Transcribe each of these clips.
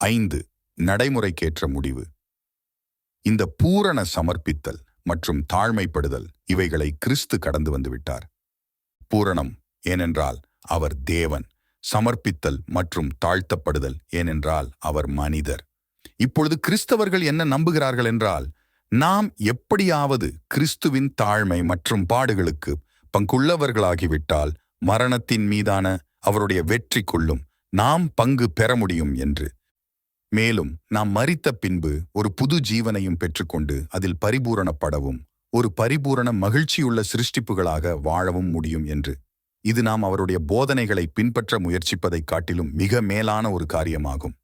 ஐந்து நடைமுறைக்கேற்ற முடிவு. இந்த பூரண சமர்ப்பித்தல் மற்றும் தாழ்மைப்படுதல் இவைகளை கிறிஸ்து கடந்து வந்துவிட்டார் பூரணம் ஏனென்றால் அவர் தேவன் சமர்ப்பித்தல் மற்றும் தாழ்த்தப்படுதல் ஏனென்றால் அவர் மனிதர். இப்பொழுது கிறிஸ்தவர்கள் என்ன நம்புகிறார்கள் என்றால் நாம் எப்படியாவது கிறிஸ்துவின் தாழ்மை மற்றும் பாடுகளுக்கு பங்குள்ளவர்களாகிவிட்டால் மரணத்தின் மீதான அவருடைய வெற்றி கொள்ளும் நாம் பங்கு பெற முடியும் என்று மேலும் நாம் மறித்த பின்பு ஒரு புது ஜீவனையும் பெற்றுக்கொண்டு அதில் பரிபூரணப்படவும் ஒரு பரிபூரண மகிழ்ச்சியுள்ள சிருஷ்டிப்புகளாக வாழவும் முடியும் என்று. இது நாம் அவருடைய போதனைகளை பின்பற்ற முயற்சிப்பதைக் காட்டிலும் மிக மேலான ஒரு காரியமாகும்.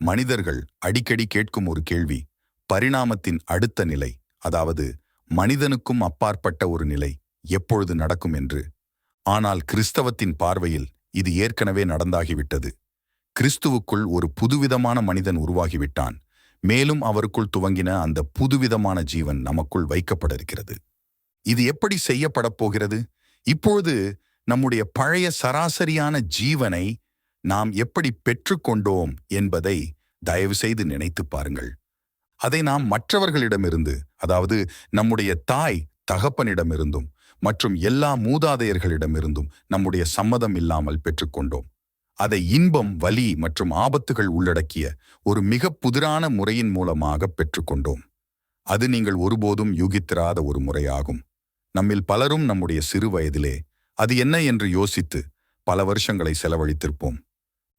மனிதர்கள் அடிக்கடி கேட்கும் ஒரு கேள்வி பரிணாமத்தின் அடுத்த நிலை அதாவது மனிதனுக்கும் அப்பாற்பட்ட ஒரு நிலை எப்பொழுது நடக்கும் என்று. ஆனால் கிறிஸ்தவத்தின் பார்வையில் இது ஏற்கனவே நடந்தாகிவிட்டது. கிறிஸ்துவுக்குள் ஒரு புதுவிதமான மனிதன் உருவாகிவிட்டான். மேலும் அவருக்குள் துவங்கின அந்த புதுவிதமான ஜீவன் நமக்குள் வைக்கப்பட இருக்கிறது இது எப்படி செய்யப்படப் போகிறது? இப்பொழுது நம்முடைய பழைய சராசரியான ஜீவனை நாம் எப்படி பெற்றுக்கொண்டோம் என்பதை தயவு செய்து நினைத்து பாருங்கள். அதை நாம் மற்றவர்களிடமிருந்து அதாவது நம்முடைய தாய் தகப்பனிடமிருந்தும் மற்றும் எல்லா மூதாதையர்களிடமிருந்தும் நம்முடைய சம்மதம் இல்லாமல் பெற்றுக்கொண்டோம் அதை இன்பம் வலி மற்றும் ஆபத்துகள் உள்ளடக்கிய ஒரு மிக புதிரான முறையின் மூலமாக பெற்றுக்கொண்டோம். அது நீங்கள் ஒருபோதும் யூகித்திராத ஒரு முறையாகும். நம்மில் பலரும் நம்முடைய சிறு வயதிலே அது என்ன என்று யோசித்து பல வருஷங்களை செலவழித்திருப்போம்.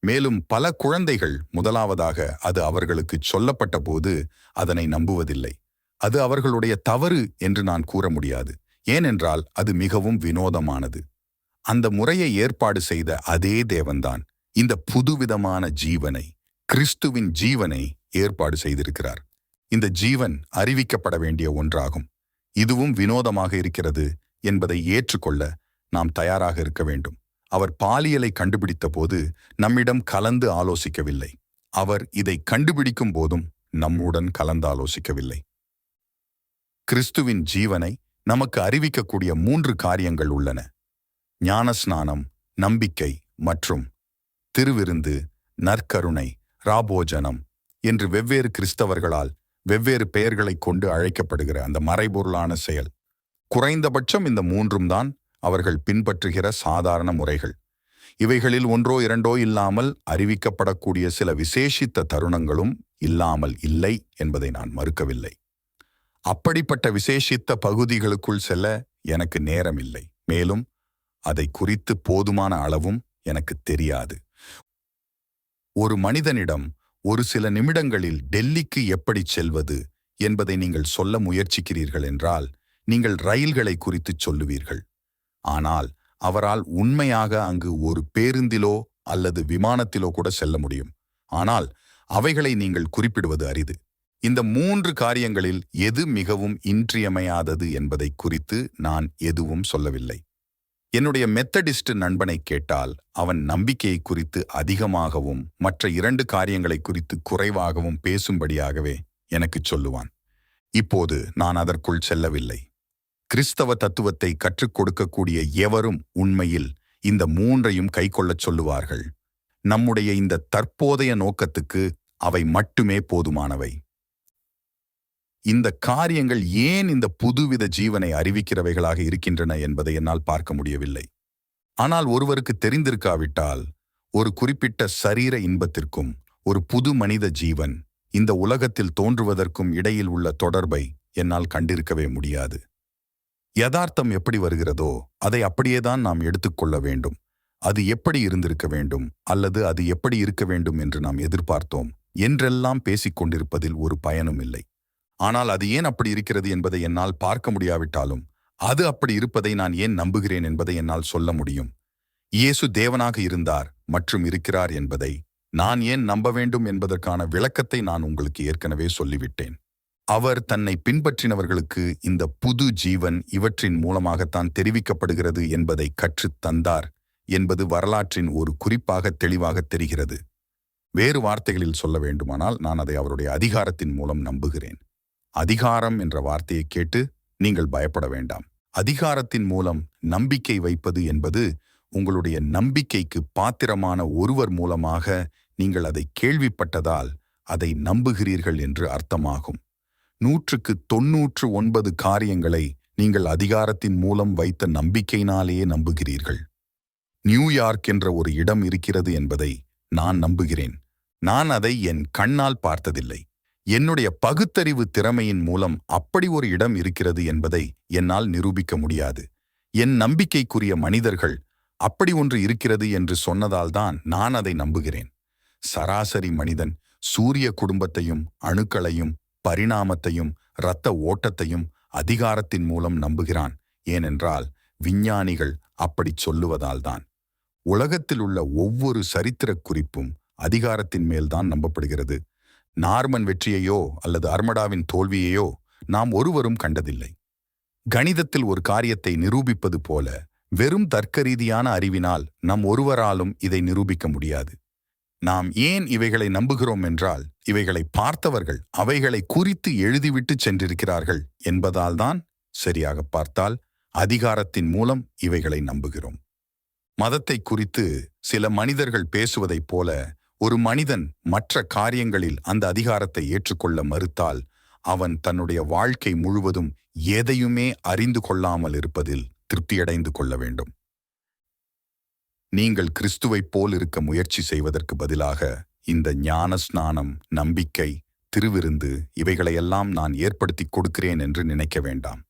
மேலும் பல குழந்தைகள் முதலாவதாக அது அவர்களுக்கு சொல்லப்பட்ட போது அதனை நம்புவதில்லை. அது அவர்களுடைய தவறு என்று நான் கூற முடியாது. ஏனென்றால் அது மிகவும் வினோதமானது. அந்த முறையை ஏற்பாடு செய்த அதே தேவன்தான். இந்த புதுவிதமான ஜீவனை கிறிஸ்துவின் ஜீவனை ஏற்பாடு செய்திருக்கிறார். இந்த ஜீவன் அறிவிக்கப்பட வேண்டிய ஒன்றாகும். இதுவும் வினோதமாக இருக்கிறது என்பதை ஏற்றுக்கொள்ள நாம் தயாராக இருக்க வேண்டும். அவர் பாலியலை கண்டுபிடித்த போது நம்மிடம் கலந்து ஆலோசிக்கவில்லை. அவர் இதை கண்டுபிடிக்கும் போதும் நம்முடன் கலந்து ஆலோசிக்கவில்லை. கிறிஸ்துவின் ஜீவனை நமக்கு அறிவிக்கக்கூடிய மூன்று காரியங்கள் உள்ளன. ஞானஸ்நானம் நம்பிக்கை மற்றும் திருவிருந்து நற்கருணை ராபோஜனம் என்று வெவ்வேறு கிறிஸ்தவர்களால் வெவ்வேறு பெயர்களைக் கொண்டு அழைக்கப்படுகிற அந்த மறைபொருளான செயல். குறைந்தபட்சம் இந்த மூன்றும் தான் அவர்கள் பின்பற்றுகிற சாதாரண முறைகள். இவைகளில் ஒன்றோ இரண்டோ இல்லாமல் அறிவிக்கப்படக்கூடிய சில விசேஷித்த தருணங்களும் இல்லாமல் இல்லை என்பதை நான் மறுக்கவில்லை. அப்படிப்பட்ட விசேஷித்த பகுதிகளுக்குள் செல்ல எனக்கு நேரமில்லை. மேலும் அதை குறித்து போதுமான அளவும் எனக்கு தெரியாது. ஒரு மனிதனிடம் ஒரு சில நிமிடங்களில் டெல்லிக்கு எப்படி செல்வது என்பதை நீங்கள் சொல்ல முயற்சிக்கிறீர்கள் என்றால் நீங்கள் ரயில்களை குறித்துச் சொல்லுவீர்கள். ஆனால் அவரால் உண்மையாக அங்கு ஒரு பேருந்திலோ அல்லது விமானத்திலோ கூட செல்ல முடியும். ஆனால் அவைகளை நீங்கள் குறிப்பிடுவது அரிது. இந்த மூன்று காரியங்களில் எது மிகவும் இன்றியமையாதது என்பதை குறித்து நான் எதுவும் சொல்லவில்லை. என்னுடைய மெத்தடிஸ்ட் நண்பனை கேட்டால் அவன் நம்பிக்கையை குறித்து அதிகமாகவும் மற்ற இரண்டு காரியங்களை குறித்து குறைவாகவும் பேசும்படியாகவே எனக்குச் சொல்லுவான். இப்போது நான் அதற்குள் செல்லவில்லை. கிறிஸ்தவ தத்துவத்தை கற்றுக் கொடுக்கக்கூடிய எவரும் உண்மையில் இந்த மூன்றையும் கைக்கொள்ளச் சொல்லுவார்கள். நம்முடைய இந்த தற்போதைய நோக்கத்துக்கு அவை மட்டுமே போதுமானவை. இந்த காரியங்கள் ஏன் இந்த புதுவித ஜீவனை அறிவிக்கிறவைகளாக இருக்கின்றன என்பதை என்னால் பார்க்க முடியவில்லை. ஆனால் ஒருவருக்கு தெரிந்திருக்காவிட்டால் ஒரு குறிப்பிட்ட சரீர இன்பத்திற்கும் ஒரு புது மனித ஜீவன் இந்த உலகத்தில் தோன்றுவதற்கும் இடையில் உள்ள தொடர்பை என்னால் கண்டிருக்கவே முடியாது. யதார்த்தம் எப்படி வருகிறதோ அதை அப்படியேதான் நாம் எடுத்துக்கொள்ள வேண்டும். அது எப்படி இருந்திருக்க வேண்டும் அல்லது அது எப்படி இருக்க வேண்டும் என்று நாம் எதிர்பார்த்தோம் என்றெல்லாம் பேசிக் கொண்டிருப்பதில் ஒரு பயனும் இல்லை. ஆனால் அது ஏன் அப்படி இருக்கிறது என்பதை என்னால் பார்க்க முடியாவிட்டாலும் அது அப்படி இருப்பதை நான் ஏன் நம்புகிறேன் என்பதை என்னால் சொல்ல முடியும். இயேசு தேவனாக இருந்தார் மற்றும் இருக்கிறார் என்பதை நான் ஏன் நம்ப வேண்டும் என்பதற்கான விளக்கத்தை நான் உங்களுக்கு ஏற்கனவே சொல்லிவிட்டேன். அவர் தன்னை பின்பற்றினவர்களுக்கு இந்த புது ஜீவன் இவற்றின் மூலமாகத்தான் தெரிவிக்கப்படுகிறது என்பதை கற்றுத் தந்தார் என்பது வரலாற்றின் ஒரு குறிப்பாக தெளிவாக தெரிகிறது. வேறு வார்த்தைகளில் சொல்ல வேண்டுமானால் நான் அதை அவருடைய அதிகாரத்தின் மூலம் நம்புகிறேன். அதிகாரம் என்ற வார்த்தையை கேட்டு நீங்கள் பயப்பட வேண்டாம். அதிகாரத்தின் மூலம் நம்பிக்கை வைப்பது என்பது உங்களுடைய நம்பிக்கைக்கு பாத்திரமான ஒருவர் மூலமாக நீங்கள் அதை கேள்விப்பட்டதால் அதை நம்புகிறீர்கள் என்று அர்த்தமாகும். நூற்றுக்கு தொன்னூற்று ஒன்பது காரியங்களை நீங்கள் அதிகாரத்தின் மூலம் வைத்த நம்பிக்கையினாலேயே நம்புகிறீர்கள். நியூயார்க் என்ற ஒரு இடம் இருக்கிறது என்பதை நான் நம்புகிறேன். நான் அதை என் கண்ணால் பார்த்ததில்லை. என்னுடைய பகுத்தறிவு திறமையின் மூலம் அப்படி ஒரு இடம் இருக்கிறது என்பதை என்னால் நிரூபிக்க முடியாது. என் நம்பிக்கைக்குரிய மனிதர்கள் அப்படி ஒன்று இருக்கிறது என்று சொன்னதால்தான் நான் அதை நம்புகிறேன். சராசரி மனிதன் சூரிய குடும்பத்தையும் அணுக்களையும் பரிணாமத்தையும் இரத்த ஓட்டத்தையும் அதிகாரத்தின் மூலம் நம்புகிறான். ஏனென்றால் விஞ்ஞானிகள் அப்படிச் சொல்லுவதால்தான் உலகத்தில் உள்ள ஒவ்வொரு சரித்திரக் குறிப்பும் அதிகாரத்தின் மேல்தான் நம்பப்படுகிறது. நார்மன் வெற்றியையோ அல்லது அர்மடாவின் தோல்வியையோ நாம் ஒருவரும் கண்டதில்லை. கணிதத்தில் ஒரு காரியத்தை நிரூபிப்பது போல வெறும் தர்க்கரீதியான அறிவினால் நம் ஒருவராலும் இதை நிரூபிக்க முடியாது. நாம் ஏன் இவைகளை நம்புகிறோம் என்றால் இவைகளை பார்த்தவர்கள் அவைகளை குறித்து எழுதிவிட்டு சென்றிருக்கிறார்கள் என்பதால்தான் சரியாக பார்த்தால் அதிகாரத்தின் மூலம் இவைகளை நம்புகிறோம். மதத்தை குறித்து சில மனிதர்கள் பேசுவதைப் போல ஒரு மனிதன் மற்ற காரியங்களில் அந்த அதிகாரத்தை ஏற்றுக்கொள்ள மறுத்தால் அவன் தன்னுடைய வாழ்க்கை முழுவதும் எதையுமே அறிந்து கொள்ளாமல் இருப்பதில் திருப்தியடைந்து கொள்ள வேண்டும். நீங்கள் கிறிஸ்துவைப் போல் இருக்க முயற்சி செய்வதற்கு பதிலாக இந்த ஞான ஸ்நானம் நம்பிக்கை திருவிருந்து இவைகளையெல்லாம் நான் ஏற்படுத்திக் கொடுக்கிறேன் என்று நினைக்க வேண்டாம்.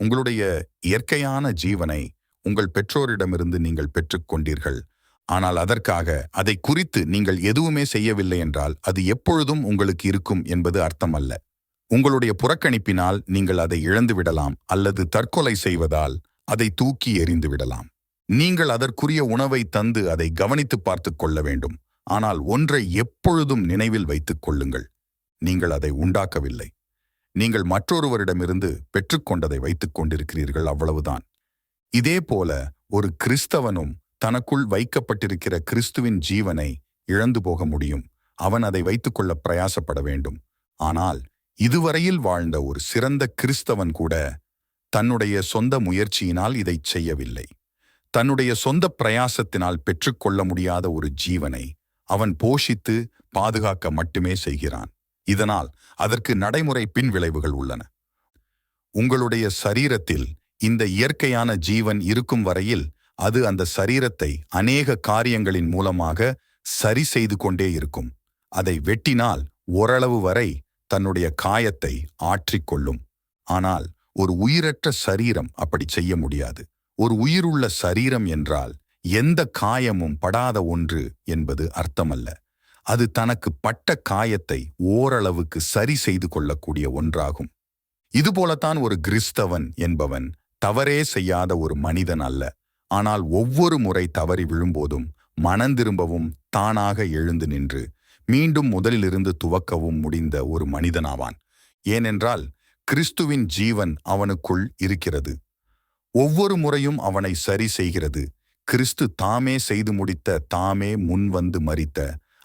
உங்களுடைய இயற்கையான ஜீவனை உங்கள் பெற்றோரிடமிருந்து நீங்கள் பெற்றுக்கொண்டீர்கள் ஆனால் அதற்காக அதை குறித்து நீங்கள் எதுவுமே செய்யவில்லை என்றால் அது எப்பொழுதும் உங்களுக்கு இருக்கும் என்பது அர்த்தமல்ல. உங்களுடைய புறக்கணிப்பினால் நீங்கள் அதை இழந்துவிடலாம் அல்லது தற்கொலை செய்வதால் அதை தூக்கி எறிந்து விடலாம். நீங்கள் அதற்குரிய உணவை தந்து அதை கவனித்து பார்த்துக் கொள்ள வேண்டும். ஆனால் ஒன்றை எப்பொழுதும் நினைவில் வைத்துக் கொள்ளுங்கள். நீங்கள் அதை உண்டாக்கவில்லை. நீங்கள் மற்றொருவரிடமிருந்து பெற்றுக்கொண்டதை வைத்துக் கொண்டிருக்கிறீர்கள் அவ்வளவுதான். இதே போல ஒரு கிறிஸ்தவனும் தனக்குள் வைக்கப்பட்டிருக்கிற கிறிஸ்துவின் ஜீவனை இழந்து போக முடியும். அவன் அதை வைத்துக்கொள்ள பிரயாசப்பட வேண்டும். ஆனால் இதுவரையில் வாழ்ந்த ஒரு சிறந்த கிறிஸ்தவன் கூட தன்னுடைய சொந்த முயற்சியினால் இதைச் செய்யவில்லை. தன்னுடைய சொந்த பிரயாசத்தினால் பெற்றுக்கொள்ள முடியாத ஒரு ஜீவனை அவன் போஷித்து பாதுகாக்க மட்டுமே செய்கிறான். இதனால் அதற்கு நடைமுறை பின்விளைவுகள் உள்ளன. உங்களுடைய சரீரத்தில் இந்த இயற்கையான ஜீவன் இருக்கும் வரையில் அது அந்த சரீரத்தை அநேக காரியங்களின் மூலமாக சரி செய்து கொண்டே இருக்கும். அதை வெட்டினால் ஓரளவு வரை தன்னுடைய காயத்தை ஆற்றிக்கொள்ளும் ஆனால் ஒரு உயிரற்ற சரீரம் அப்படி செய்ய முடியாது. ஒரு உயிருள்ள சரீரம் என்றால் எந்த காயமும் படாத ஒன்று என்பது அர்த்தமல்ல. அது தனக்கு பட்ட காயத்தை ஓரளவுக்கு சரி செய்து கொள்ளக்கூடிய ஒன்றாகும். இதுபோலத்தான் ஒரு கிறிஸ்தவன் என்பவன் தவறே செய்யாத ஒரு மனிதன் அல்ல. ஆனால் ஒவ்வொரு முறை தவறி விழும்போதும் மனந்திரும்பவும் தானாக எழுந்து நின்று மீண்டும் முதலிலிருந்து துவக்கவும் முடிந்த ஒரு மனிதனாவான். ஏனென்றால் கிறிஸ்துவின் ஜீவன் அவனுக்குள் இருக்கிறது. ஒவ்வொரு முறையும் அவனை சரி செய்கிறது. கிறிஸ்து தாமே செய்து முடித்த தாமே முன்வந்து மறித்த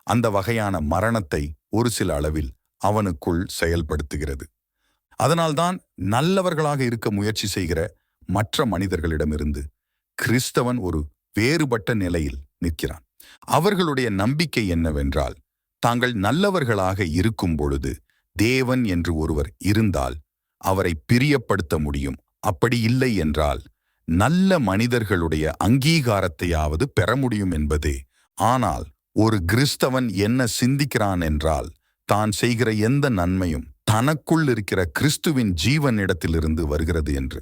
அந்த வகையான மரணத்தை ஒரு சில அளவில் அவனுக்குள் செயல்படுத்துகிறது. அதனால்தான் நல்லவர்களாக இருக்க முயற்சி செய்கிற மற்ற மனிதர்களிடமிருந்து கிறிஸ்தவன் ஒரு வேறுபட்ட நிலையில் நிற்கிறான். அவர்களுடைய நம்பிக்கை என்னவென்றால் தாங்கள் நல்லவர்களாக இருக்கும் பொழுது தேவன் என்று ஒருவர் இருந்தால் அவரை பிரியப்படுத்த முடியும். அப்படி இல்லை என்றால் நல்ல மனிதர்களுடைய அங்கீகாரத்தையாவது பெற முடியும் என்பதே. ஆனால் ஒரு கிறிஸ்தவன் என்ன சிந்திக்கிறான் என்றால் தான் செய்கிற எந்த நன்மையும் தனக்குள் இருக்கிற கிறிஸ்துவின் ஜீவனிடத்திலிருந்து வருகிறது என்று.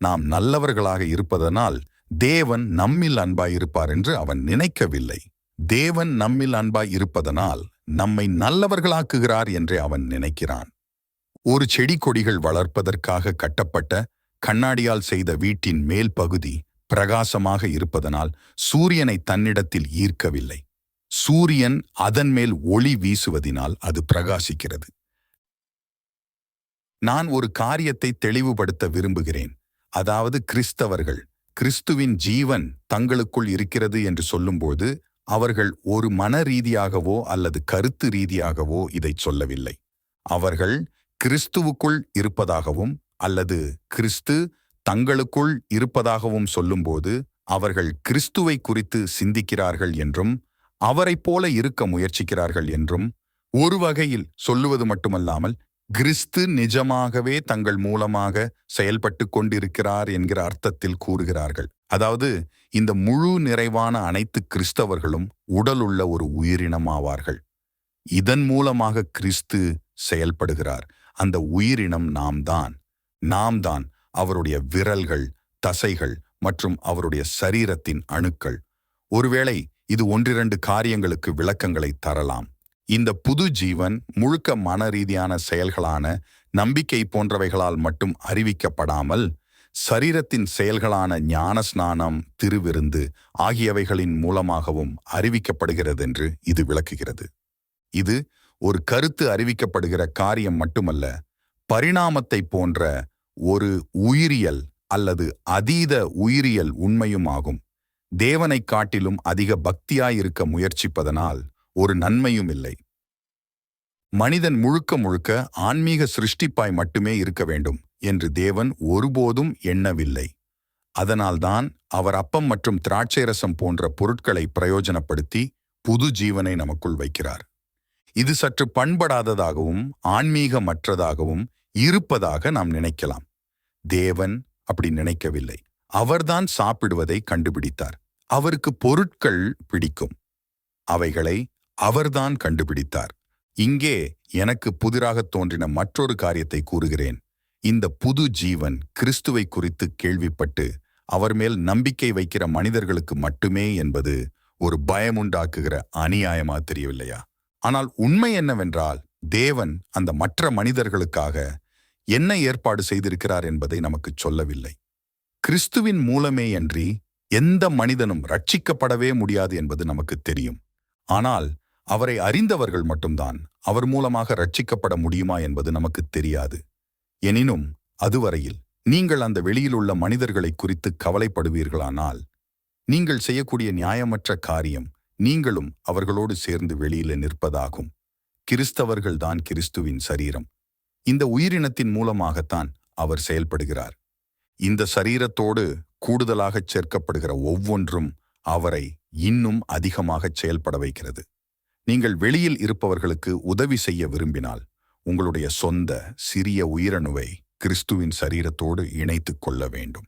நாம் நல்லவர்களாக இருப்பதனால் தேவன் நம்மில் அன்பாயிருப்பார் என்று அவன் நினைக்கவில்லை. தேவன் நம்மில் அன்பாய் இருப்பதனால் நம்மை நல்லவர்களாக்குகிறார் என்றே அவன் நினைக்கிறான். ஒரு செடி கொடிகள் வளர்ப்பதற்காக கட்டப்பட்ட கண்ணாடியால் செய்த வீட்டின் மேல் பகுதி பிரகாசமாக இருப்பதனால் சூரியனை தன்னிடத்தில் ஈர்க்கவில்லை. சூரியன் அதன் மேல் ஒளி வீசுவதினால் அது பிரகாசிக்கிறது. நான் ஒரு காரியத்தை தெளிவுபடுத்த விரும்புகிறேன். அதாவது கிறிஸ்தவர்கள் கிறிஸ்துவின் ஜீவன் தங்களுக்குள் இருக்கிறது என்று சொல்லும்போது அவர்கள் ஒரு மன ரீதியாகவோ அல்லது கருத்து ரீதியாகவோ இதைச் சொல்லவில்லை. அவர்கள் கிறிஸ்துவுக்குள் இருப்பதாகவும் அல்லது கிறிஸ்து தங்களுக்குள் இருப்பதாகவும் சொல்லும்போது அவர்கள் கிறிஸ்துவை குறித்து சிந்திக்கிறார்கள் என்றும் அவரைப் போல இருக்க முயற்சிக்கிறார்கள் என்றும் ஒரு வகையில் சொல்லுவது மட்டுமல்லாமல் கிறிஸ்து நிஜமாகவே தங்கள் மூலமாக செயல்பட்டு கொண்டிருக்கிறார் என்கிற அர்த்தத்தில் கூறுகிறார்கள். அதாவது இந்த முழு நிறைவான அனைத்து கிறிஸ்தவர்களும் உடலுள்ள ஒரு உயிரினம் ஆவார்கள் இதன் மூலமாக கிறிஸ்து செயல்படுகிறார். அந்த உயிரினம் நாம் தான் நாம் தான் அவருடைய விரல்கள் தசைகள் மற்றும் அவருடைய சரீரத்தின் அணுக்கள். ஒருவேளை இது ஒன்றிரண்டு காரியங்களுக்கு விளக்கங்களை தரலாம். இந்த புது ஜீவன் முழுக்க மன ரீதியான செயல்களான நம்பிக்கை போன்றவைகளால் மட்டும் அறிவிக்கப்படாமல் சரீரத்தின் செயல்களான ஞான ஸ்நானம் திருவிருந்து ஆகியவைகளின் மூலமாகவும் அறிவிக்கப்படுகிறது என்று இது விளக்குகிறது. இது ஒரு கருத்து அறிவிக்கப்படுகிற காரியம் மட்டுமல்ல பரிணாமத்தை போன்ற ஒரு உயிரியல் அல்லது அதீத உயிரியல் உண்மையும் ஆகும். தேவனைக் காட்டிலும் அதிக பக்தியாயிருக்க முயற்சிப்பதனால் ஒரு நன்மையும் இல்லை. மனிதன் முழுக்க முழுக்க ஆன்மீக சிருஷ்டிப்பாய் மட்டுமே இருக்க வேண்டும் என்று தேவன் ஒருபோதும் எண்ணவில்லை. அதனால்தான் அவர் அப்பம் மற்றும் திராட்சை ரசம் போன்ற பொருட்களை பிரயோஜனப்படுத்தி புது ஜீவனை நமக்குள் வைக்கிறார். இது சற்று பண்படாததாகவும் ஆன்மீகமற்றதாகவும் இருப்பதாக நாம் நினைக்கலாம். தேவன் அப்படி நினைக்கவில்லை. அவர்தான் சாப்பிடுவதை கண்டுபிடித்தார். அவருக்கு பொருட்கள் பிடிக்கும். அவைகளை அவர்தான் கண்டுபிடித்தார். இங்கே எனக்கு புதிராகத் தோன்றின மற்றொரு காரியத்தை கூறுகிறேன். இந்த புது ஜீவன் கிறிஸ்துவை குறித்து கேள்விப்பட்டு அவர் மேல் நம்பிக்கை வைக்கிற மனிதர்களுக்கு மட்டுமே என்பது ஒரு பயமுண்டாக்குகிற அநியாயமா தெரியவில்லையா? ஆனால் உண்மை என்னவென்றால் தேவன் அந்த மற்ற மனிதர்களுக்காக என்ன ஏற்பாடு செய்திருக்கிறார் என்பதை நமக்கு சொல்லவில்லை. கிறிஸ்துவின் மூலமேயன்றி எந்த மனிதனும் ரட்சிக்கப்படவே முடியாது என்பது நமக்கு தெரியும். ஆனால் அவரை அறிந்தவர்கள் மட்டும்தான் அவர் மூலமாக ரட்சிக்கப்பட முடியுமா என்பது நமக்கு தெரியாது. எனினும் அதுவரையில் நீங்கள் அந்த வெளியில் உள்ள மனிதர்களை குறித்து கவலைப்படுவீர்களானால் நீங்கள் செய்யக்கூடிய நியாயமற்ற காரியம் நீங்களும் அவர்களோடு சேர்ந்து வெளியில நிற்பதாகும். கிறிஸ்தவர்கள்தான் கிறிஸ்துவின் சரீரம். இந்த உயிரினத்தின் மூலமாகத்தான் அவர் செயல்படுகிறார். இந்த சரீரத்தோடு கூடுதலாகச் சேர்க்கப்படுகிற ஒவ்வொன்றும் அவரை இன்னும் அதிகமாகச் செயல்பட வைக்கிறது. நீங்கள் வெளியில் இருப்பவர்களுக்கு உதவி செய்ய விரும்பினால் உங்களுடைய சொந்த சிறிய உயிரணுவை கிறிஸ்துவின் சரீரத்தோடு இணைத்துக் கொள்ள வேண்டும்.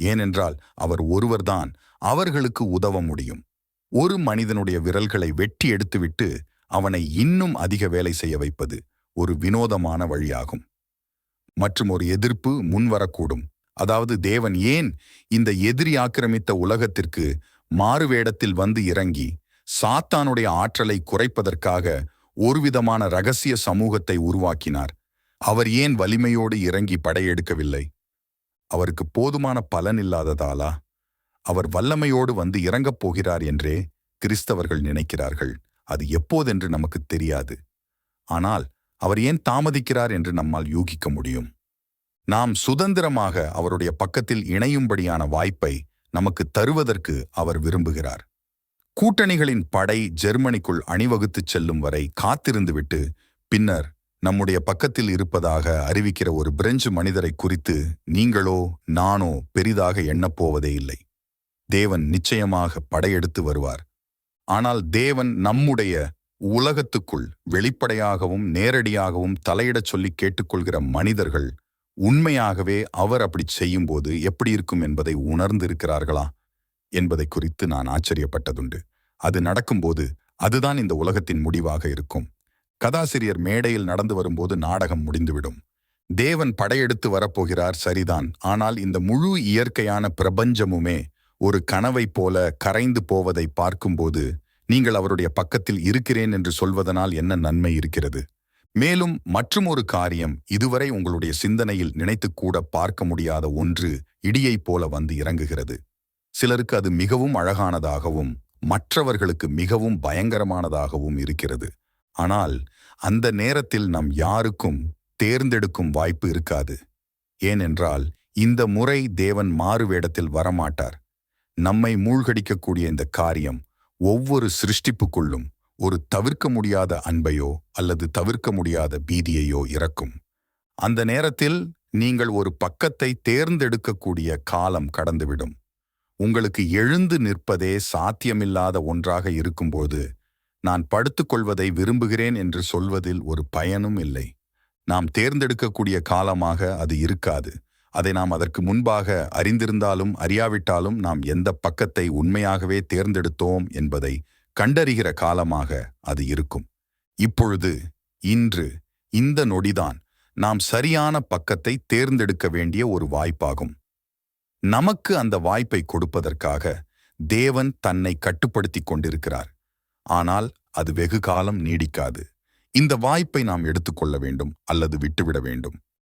ஏனென்றால் அவர் ஒருவர்தான் அவர்களுக்கு உதவ முடியும். ஒரு மனிதனுடைய விரல்களை வெட்டி எடுத்துவிட்டு அவனை இன்னும் அதிக வேலை செய்ய வைப்பது ஒரு வினோதமான வழியாகும். மற்றும் ஒரு எதிர்ப்பு முன்வரக்கூடும் அதாவது தேவன் ஏன் இந்த எதிரி ஆக்கிரமித்த உலகத்திற்கு மாறுவேடத்தில் வந்து இறங்கி சாத்தானுடைய ஆற்றலை குறைப்பதற்காக ஒருவிதமான ரகசிய சமூகத்தை உருவாக்கினார். அவர் ஏன் வலிமையோடு இறங்கி படையெடுக்கவில்லை? அவருக்கு போதுமான பலன் இல்லாததாலா? அவர் வல்லமையோடு வந்து இறங்கப் போகிறார் என்றே கிறிஸ்தவர்கள் நினைக்கிறார்கள். அது எப்போதென்று நமக்கு தெரியாது. ஆனால் அவர் ஏன் தாமதிக்கிறார் என்று நம்மால் யூகிக்க முடியும்? நாம் சுதந்திரமாக அவருடைய பக்கத்தில் இணையும்படியான வாய்ப்பை நமக்கு தருவதற்கு அவர் விரும்புகிறார். கூட்டணிகளின் படை ஜெர்மனிக்குள் அணிவகுத்துச் செல்லும் வரை காத்திருந்துவிட்டு பின்னர் நம்முடைய பக்கத்தில் இருப்பதாக அறிவிக்கிற ஒரு பிரெஞ்சு மனிதரை குறித்து நீங்களோ நானோ பெரிதாக எண்ணப்போவதே இல்லை. தேவன் நிச்சயமாக படையெடுத்து வருவார். ஆனால் தேவன் நம்முடைய உலகத்துக்குள் வெளிப்படையாகவும் நேரடியாகவும் தலையிடச் சொல்லி கேட்டுக்கொள்கிற மனிதர்கள் உண்மையாகவே அவர் அப்படி செய்யும்போது எப்படி இருக்கும் என்பதை உணர்ந்திருக்கிறார்களா? என்பதை குறித்து நான் ஆச்சரியப்பட்டதுண்டு. அது நடக்கும்போது அதுதான் இந்த உலகத்தின் முடிவாக இருக்கும். கதாசிரியர் மேடையில் நடந்து வரும்போது நாடகம் முடிந்துவிடும். தேவன் படையெடுத்து வரப்போகிறார் சரிதான். ஆனால் இந்த முழு இயற்கையான பிரபஞ்சமுமே ஒரு கனவைப் போல கரைந்து போவதை பார்க்கும்போது நீங்கள் அவருடைய பக்கத்தில் இருக்கிறேன் என்று சொல்வதனால் என்ன நன்மை இருக்கிறது? மேலும் மற்றும் ஒரு காரியம் இதுவரை உங்களுடைய சிந்தனையில் நினைத்துக்கூட பார்க்க முடியாத ஒன்று இடியைப் போல வந்து இறங்குகிறது. சிலருக்கு அது மிகவும் அழகானதாகவும் மற்றவர்களுக்கு மிகவும் பயங்கரமானதாகவும் இருக்கிறது. ஆனால் அந்த நேரத்தில் நம் யாருக்கும் தேர்ந்தெடுக்கும் வாய்ப்பு இருக்காது. ஏனென்றால் இந்த முறை தேவன் மாறுவேடத்தில் வரமாட்டார். நம்மை மூழ்கடிக்கக்கூடிய இந்த காரியம் ஒவ்வொரு சிருஷ்டிப்புக்குள்ளும் ஒரு தவிர்க்க முடியாத அன்பையோ அல்லது தவிர்க்க முடியாத பீதியையோ இறக்கும். அந்த நேரத்தில் நீங்கள் ஒரு பக்கத்தை தேர்ந்தெடுக்கக்கூடிய காலம் கடந்துவிடும். உங்களுக்கு எழுந்து நிற்பதே சாத்தியமில்லாத ஒன்றாக இருக்கும்போது நான் படுத்துக்கொள்வதை விரும்புகிறேன் என்று சொல்வதில் ஒரு பயனும் இல்லை. நாம் தேர்ந்தெடுக்கக்கூடிய காலமாக அது இருக்காது. அதை நாம் அதற்கு முன்பாக அறிந்திருந்தாலும் அறியாவிட்டாலும் நாம் எந்த பக்கத்தை உண்மையாகவே தேர்ந்தெடுத்தோம் என்பதை கண்டறிகிற காலமாக அது இருக்கும். இப்பொழுது இன்று இந்த நொடிதான் நாம் சரியான பக்கத்தை தேர்ந்தெடுக்க வேண்டிய ஒரு வாய்ப்பாகும். நமக்கு அந்த வாய்ப்பை கொடுப்பதற்காக தேவன் தன்னை கட்டுப்படுத்திக் கொண்டிருக்கிறார். ஆனால் அது வெகு காலம் நீடிக்காது. இந்த வாய்ப்பை நாம் எடுத்துக்கொள்ள வேண்டும் அல்லது விட்டுவிட வேண்டும்.